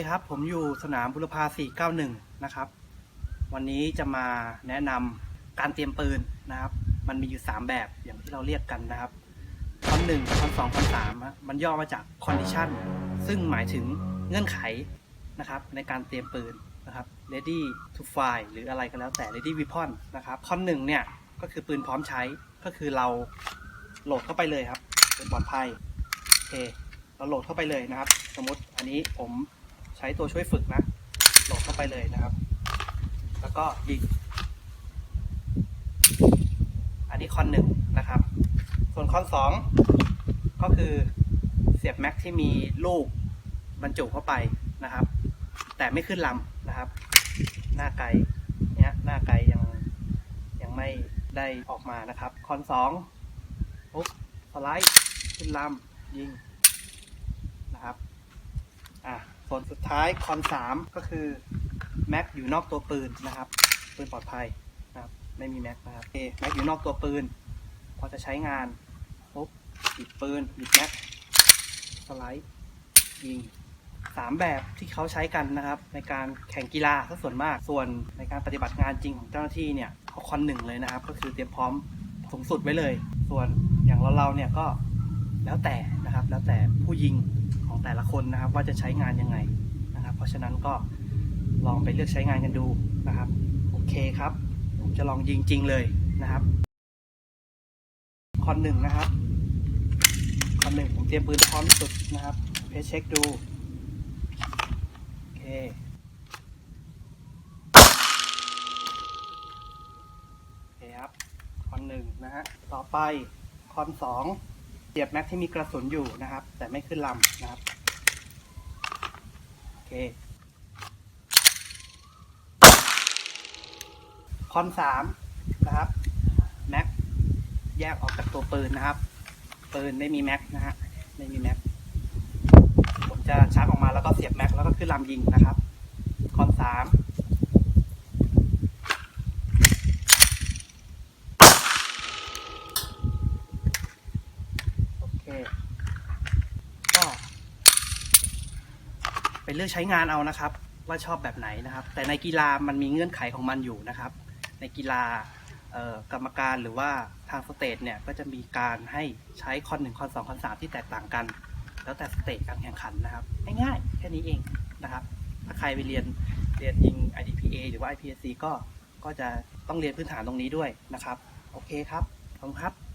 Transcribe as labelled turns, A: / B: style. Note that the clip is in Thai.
A: คครับ ผมอยู่สนามบุรพา 491 นะครับ วันนี้จะมาแนะนำการเตรียมปืนนะครับ มันมีอยู่ 3 แบบอย่างที่เราเรียกกันนะครับคอนหนึ่งคอนสองคอนสามมันย่อมาจาก condition ซึ่งหมายถึงเงื่อนไขนะครับ ในการเตรียมปืนนะครับ ready to fire หรืออะไรก็แล้วแต่ ready weapon นะครับคอนหนึ่งเนี่ย ก็คือปืนพร้อมใช้ก็คือเราโหลดเข้าไปเลยครับเป็นปลอดภัยโอเคเราโหลดเข้าไปเลยนะครับ สมมติอันนี้ผม ใช้ตัวช่วยฝึกนะโหลดเข้าไปเลยนะครับ แล้วก็ยิง อันนี้คอนหนึ่งนะครับ ส่วนคอนสองก็คือเสียบแม็กที่มีลูกบรรจุเข้าไปนะครับ แต่ไม่ขึ้นลำนะครับ หน้าไกลเนี้ยหน้าไกลยังยังไม่ได้ออกมานะครับ คอนสองปุ๊บสไลด์ขึ้นลำยิงนะครับ อะ ส่วนสุดท้ายคอนสามก็คือแม็กอยู่นอกตัวปืนนะครับปืนปลอดภัยนะครับไม่มีแม็กนะครับโอแม็กอยู่นอกตัวปืน พอจะใช้งานปุ๊บหยิบปืนหยิบแม็กสไลด์ยิงสามแบบที่เขาใช้กันนะครับในการแข่งกีฬาซะส่วนมากส่วนในการปฏิบัติงานจริงของเจ้าหน้าที่เนี่ยเขาคอนหนึ่งเลยนะครับ ก็คือเตรียมพร้อมสูงสุดไว้เลย ส่วนอย่างเราเราเนี่ยก็แล้วแต่นะครับ แล้วแต่ผู้ยิง ของแต่ละคนนะครับ ว่าจะใช้งานยังไงนะครับ เพราะฉะนั้นก็ลองไปเลือกใช้งานกันดูนะครับโอเคครับ ผมจะลองยิงจริงเลยนะครับคอนหนึ่งนะครับคอนหนึ่งผมเตรียมปืนพร้อมที่สุดนะครับ เพชเช็คดูโอเคโอเคครับคอนหนึ่งนะฮะต่อไปคอนสอง เสียบแม็กที่มีกระสุนอยู่นะครับ แต่ไม่ขึ้นลำนะครับโอเคคอนสามนะครับแม็กแยกออกจากตัวปืนนะครับ ปืนไม่มีแม็กนะฮะไม่มีแม็กผมจะชาร์จออกมาแล้วก็เสียบแม็กแล้วก็ขึ้นลำยิงนะครับ คอนสาม โอเค ก็ ไปเลือกใช้งานเอานะครับ ว่าชอบแบบไหนนะครับ แต่ในกีฬามันมีเงื่อนไขของมันอยู่นะครับ ในกีฬากรรมการหรือว่าทางสเตทเนี่ยก็จะมีการให้ใช้คอนหนึ่งคอนสองคอนสามที่แตกต่างกัน แล้วแต่สเตจการแข่งขันนะครับง่ายๆแค่นี้เองนะครับ ถ้าใครไปเรียนเรียนยิง IDPA หรือว่า IPSC ก็ก็จะต้องเรียนพื้นฐานตรงนี้ด้วยนะครับ โอเคครับขอบคุณครับ